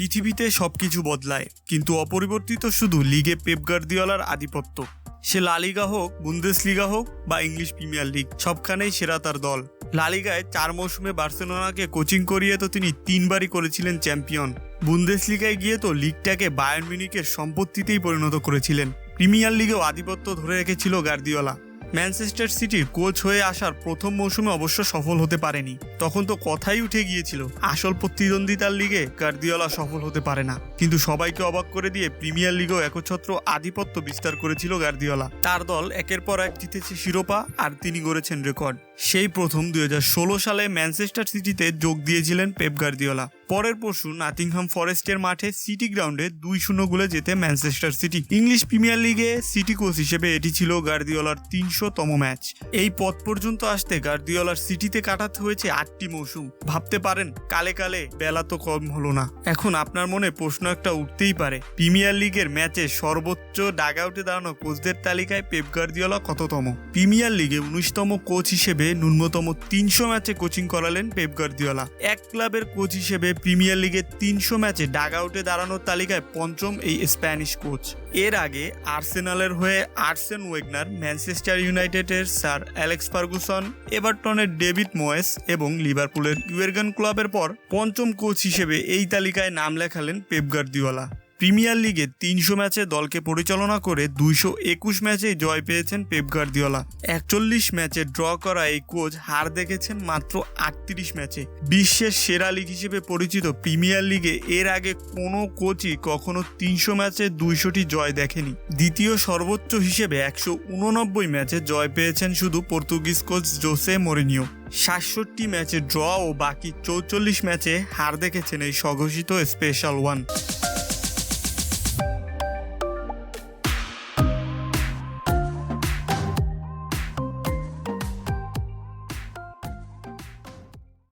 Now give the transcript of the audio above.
পৃথিবীতে সবকিছু বদলায়, কিন্তু অপরিবর্তিত শুধু লিগে পেপ গার্দিওলার আধিপত্য। সে লালিগা হোক, বুন্দেসলিগা হোক বা ইংলিশ প্রিমিয়ার লিগ, সবখানেই সেরা তার দল। লালিগায় চার মৌসুমে বার্সেলোনাকে কোচিং করিয়ে তো তিনি তিনবারই করেছিলেন চ্যাম্পিয়ন। বুন্দেসলিগায় গিয়ে তো লিগটাকে বায়ার্ন মিউনিকের সম্পত্তিতেই পরিণত করেছিলেন। প্রিমিয়ার লিগেও আধিপত্য ধরে রেখেছিল গার্দিওলা। ম্যানচেস্টার সিটির কোচ হয়ে আসার প্রথম মৌসুমে অবশ্য সফল হতে পারেনি। তখন তো কথাই উঠে গিয়েছিল, আসল প্রতিদ্বন্দ্বিতার লিগে গার্দিওলা সফল হতে পারে না। কিন্তু সবাইকে অবাক করে দিয়ে প্রিমিয়ার লিগেও একচ্ছত্র আধিপত্য বিস্তার করেছিল গার্দিওলা। তার দল একের পর এক জিতেছে শিরোপা আর তিনি গড়েছেন রেকর্ড। সেই প্রথম দুই হাজার ষোলো সালে ম্যানচেস্টার সিটিতে যোগ দিয়েছিলেন পেপ গার্দিওলা। পরের পরশু নাটিংহাম ফরেস্টের মাঠে সিটি গ্রাউন্ডে দুই শূন্য গোলে জেতে ম্যানচেস্টার সিটি। ইংলিশ প্রিমিয়ার লিগে সিটি কোচ হিসেবে এটি ছিল গার্দিওলার তিনশোতম ম্যাচ। এই পথ পর্যন্ত আসতে গার্দিওলার সিটিতে কাটাতে হয়েছে আটটি মৌসুম। ভাবতে পারেন, কালে কালে বেলা তো কম হলো না। এখন আপনার মনে প্রশ্ন একটা উঠতেই পারে, প্রিমিয়ার লিগের ম্যাচে সর্বোচ্চ ডাগ আউটে দাঁড়ানো কোচদের তালিকায় পেপ গার্দিওলা কততম? প্রিমিয়ার লিগে উনিশতম কোচ হিসেবে ন্যূনতম তিনশো ম্যাচে কোচিং করালেন পেপ গার্দিওলা। এক ক্লাবের কোচ হিসেবে প্রিমিয়ার লিগের তিনশো ম্যাচে ডাগ আউটে দাঁড়ানোর তালিকায় পঞ্চম এই স্প্যানিশ কোচ। এর আগে আর্সেনালের হয়ে আর্সেন ওয়েগনার, ম্যানচেস্টার ইউনাইটেডের স্যার অ্যালেক্স ফার্গুসন, এভারটনের ডেভিড ময়েস এবং লিভারপুলের ইউয়েরগান ক্লাবের পর পঞ্চম কোচ হিসেবে এই তালিকায় নাম লেখালেন পেপ গার্দিওলা। প্রিমিয়ার লিগে তিনশো ম্যাচে দলকে পরিচালনা করে দুইশো একুশ ম্যাচে জয় পেয়েছেন পেপ গার্দিওলা। একচল্লিশ ম্যাচে ড্র করা এই কোচ হার দেখেছেন মাত্র আটত্রিশ ম্যাচে। বিশ্বের সেরা লিগ হিসেবে পরিচিত প্রিমিয়ার লিগে এর আগে কোনো কোচই কখনো তিনশো ম্যাচে দুইশোটি জয় দেখেনি। দ্বিতীয় সর্বোচ্চ হিসেবে একশো উননব্বই ম্যাচে জয় পেয়েছেন শুধু পর্তুগিজ কোচ জোসে মরিনিও। সাতষট্টি ম্যাচে ড্র ও বাকি চৌচল্লিশ ম্যাচে হার দেখেছেন এই স্বঘোষিত স্পেশাল ওয়ান।